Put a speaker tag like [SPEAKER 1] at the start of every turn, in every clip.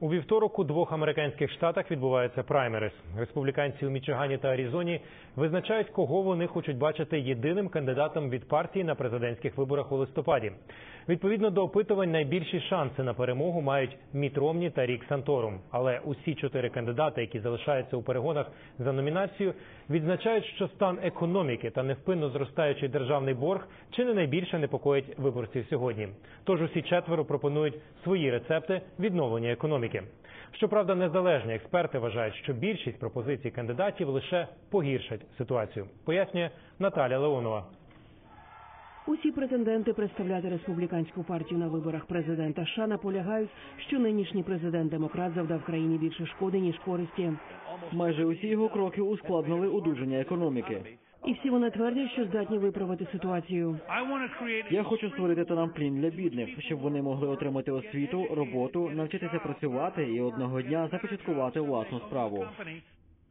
[SPEAKER 1] У вівторок у двох американських штатах відбувається праймерис. Республіканці у Мічигані та Арізоні визначають, кого вони хочуть бачити єдиним кандидатом від партії на президентських виборах у листопаді. Відповідно до опитувань, найбільші шанси на перемогу мають Міт Ромні та Рік Санторум. Але усі чотири кандидати, які залишаються у перегонах за номінацію, відзначають, що стан економіки та невпинно зростаючий державний борг чи не найбільше непокоїть виборців сьогодні. Тож усі четверо пропонують свої рецепти відновлення економіки. Щоправда, незалежні експерти вважають, що більшість пропозицій кандидатів лише погіршать ситуацію. Пояснює Наталя Леонова.
[SPEAKER 2] Усі претенденти представляти республіканську партію на виборах президента США наполягають, що нинішній президент демократ завдав країні більше шкоди ніж користі.
[SPEAKER 3] Майже усі його кроки ускладнили одужання економіки.
[SPEAKER 2] І всі вони твердять, що здатні виправити ситуацію.
[SPEAKER 3] Я хочу створити трамплін для бідних, щоб вони могли отримати освіту, роботу, навчитися працювати і одного дня започаткувати власну справу.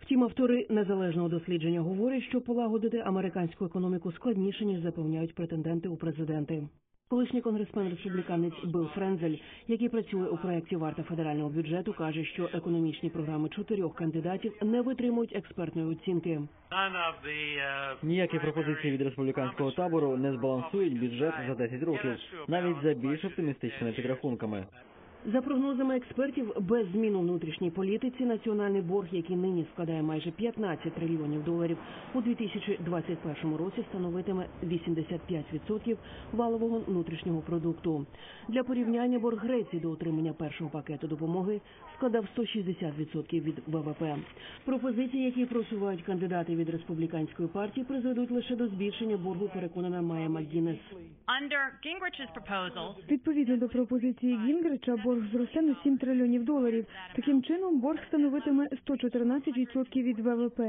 [SPEAKER 2] Втім, автори незалежного дослідження говорять, що полагодити американську економіку складніше ніж запевняють претенденти у президенти. Колишній конгресмен республіканець Билл Френзель, який працює у проєкті варта федерального бюджету, каже, що економічні програми чотирьох кандидатів не витримують експертної оцінки.
[SPEAKER 3] Ніякі пропозиції від республіканського табору не збалансують бюджет за 10 років, навіть за більш оптимістичними підрахунками.
[SPEAKER 2] За прогнозами експертів, без змін у внутрішній політиці національний борг, який нині складає майже 15 трильйонів доларів, у 2021 році становитиме 85% валового внутрішнього продукту. Для порівняння борг Греції до отримання першого пакету допомоги складав 160% від ВВП. Пропозиції, які просувають кандидати від республіканської партії, призведуть лише до збільшення боргу, переконана Майя Макгінес.
[SPEAKER 4] Відповідно до пропозиції Гінгрича, борг зросте на 7 трильйонів доларів. Таким чином, борг становитиме 114% від ВВП.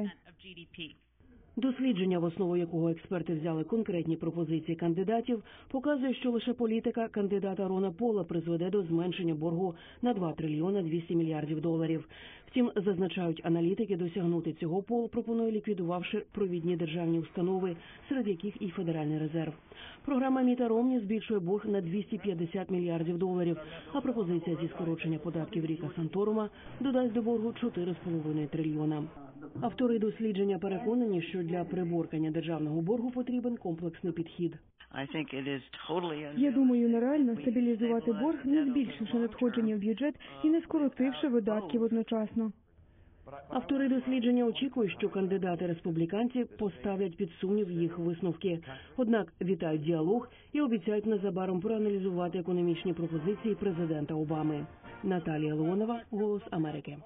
[SPEAKER 2] Дослідження, в основу якого експерти взяли конкретні пропозиції кандидатів, показує, що лише політика кандидата Рона Пола призведе до зменшення боргу на 2 трильйона 200 мільярдів доларів. Втім, зазначають аналітики, досягнути цього Пол пропонує ліквідувавши провідні державні установи, серед яких і Федеральний резерв. Програма Міта Ромні збільшує борг на 250 мільярдів доларів, а пропозиція зі скорочення податків Ріка Санторума додасть до боргу 4,5 трильйона. Автори дослідження переконані, що для приборкання державного боргу потрібен комплексний підхід.
[SPEAKER 4] Я думаю, нереально стабілізувати борг, не збільшивши надходження в бюджет і не скоротивши видатків одночасно.
[SPEAKER 2] Автори дослідження очікують, що кандидати республіканці поставлять під сумнів їх висновки. Однак вітають діалог і обіцяють незабаром проаналізувати економічні пропозиції президента Обами. Наталія Леонова, Голос Америки.